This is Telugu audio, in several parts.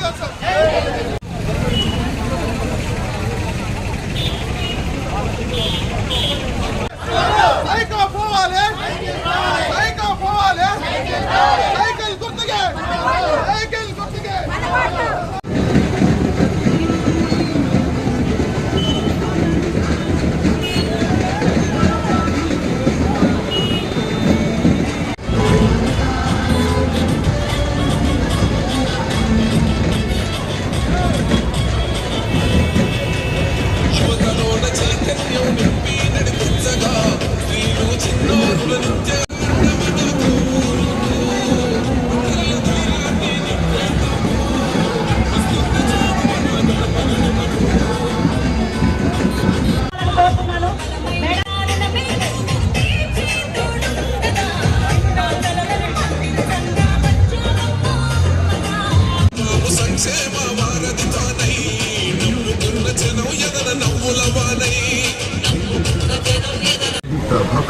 Toyota.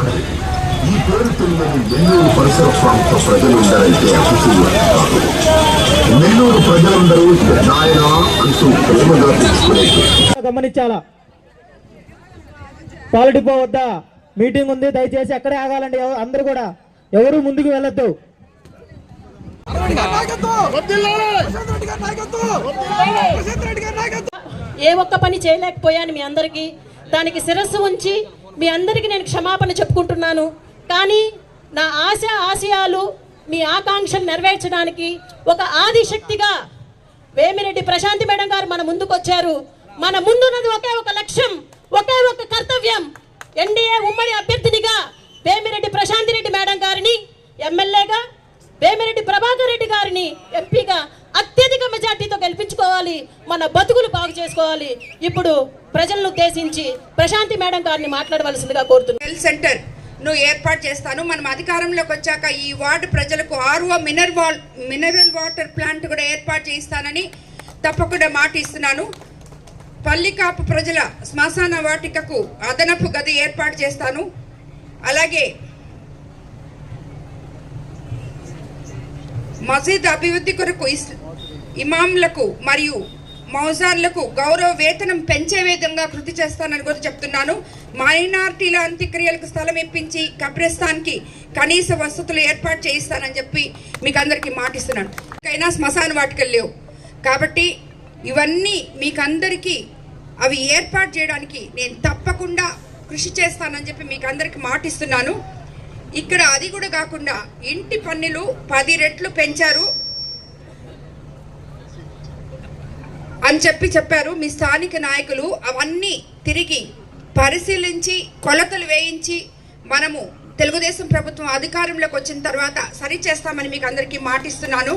ఈ పేరుతో నెల్లూరు పరిసర ప్రాంత నెల్లూరు ప్రజలందరూ నాయన అంటూ ప్రేమగా గమనించాలా? పాలిటిపో వద్ద మీటింగ్ ఉంది దయచేసి అక్కడే ఆగాలండి. అందరూ కూడా. ఎవరు ముందుకు వెళ్ళొద్దు. ఏ ఒక్క పని చేయలేకపోయాను మీ అందరికీ. దానికి శిరస్సు ఉంచి మీ అందరికీ నేను క్షమాపణ చెప్పుకుంటున్నాను. కానీ నా ఆశ ఆశయాలు మీ ఆకాంక్షలు నెరవేర్చడానికి ఒక ఆదిశక్తిగా వేమిరెడ్డి ప్రశాంతి మేడం గారు మన ముందుకు వచ్చారు మన ముందున్నది ఒకే ఒక లక్ష్యం ఒకే ఒక కర్తవ్యం. ఎన్డీఏ ఉమ్మడి అభ్యర్థినిగా వేమిరెడ్డి ప్రశాంతి రెడ్డి మేడం గారిని ఎమ్మెల్యేగా వేమిరెడ్డి ప్రభాకర్ రెడ్డి గారిని ఎంపీగా మెజార్టీతో గెలిపించుకోవాలి మన బతుకులు బాగు చేసుకోవాలి. ఇప్పుడు ప్రజలను ఉద్దేశించి ప్రశాంతి మేడం గారిని మాట్లాడవలసిందిగా కోరుతున్నాను హెల్త్ సెంటర్ను ఏర్పాటు చేస్తాను. మనం అధికారంలోకి వచ్చాక ఈ వార్డు ప్రజలకు ఆర్ఓ మినర్ వాల్ మినరల్ వాటర్ ప్లాంట్ కూడా ఏర్పాటు చేయిస్తానని తప్పకుండా మాట ఇస్తున్నాను. పల్లికాపు ప్రజల శ్మశాన వాటికకు అదనపు గది ఏర్పాటు చేస్తాను. అలాగే మసీద్ అభివృద్ధి కొరకు ఇమాంలకు మరియు మౌజాన్లకు గౌరవ వేతనం పెంచే విధంగా కృతి చేస్తానని కూడా చెప్తున్నాను. మైనార్టీల అంత్యక్రియలకు స్థలం ఇప్పించి కబ్రిస్తాన్కి కనీస వసతులు ఏర్పాటు చేయిస్తానని చెప్పి మీకు అందరికీ మాటిస్తున్నాను. అయినా శ్మశాన వాటికలు లేవు. కాబట్టి ఇవన్నీ మీకందరికీ అవి ఏర్పాటు చేయడానికి నేను తప్పకుండా కృషి చేస్తానని చెప్పి మీకు అందరికీ మాటిస్తున్నాను. ఇక్కడ అది కూడా కాకుండా ఇంటి పన్నులు పది రెట్లు పెంచారు. అని చెప్పి చెప్పారు. మీ స్థానిక నాయకులు అవన్నీ తిరిగి పరిశీలించి కొలతలు వేయించి మనము తెలుగుదేశం ప్రభుత్వం అధికారంలోకి వచ్చిన తర్వాత సరి చేస్తామని మీకు అందరికీ మాటిస్తున్నాను.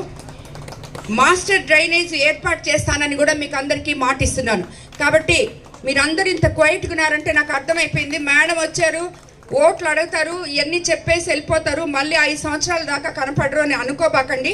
మాస్టర్ డ్రైనేజ్ ఏర్పాటు చేస్తానని కూడా మీకు అందరికీ మాటిస్తున్నాను. కాబట్టి మీరందరూ ఇంత క్వైట్గా ఉన్నారంటే నాకు అర్థమైపోయింది. మేడం వచ్చారు ఓట్లు అడుగుతారు ఇవన్నీ చెప్పేసి వెళ్ళిపోతారు. మళ్ళీ ఐదు సంవత్సరాల దాకా కనపడరు అని అనుకోబాకండి.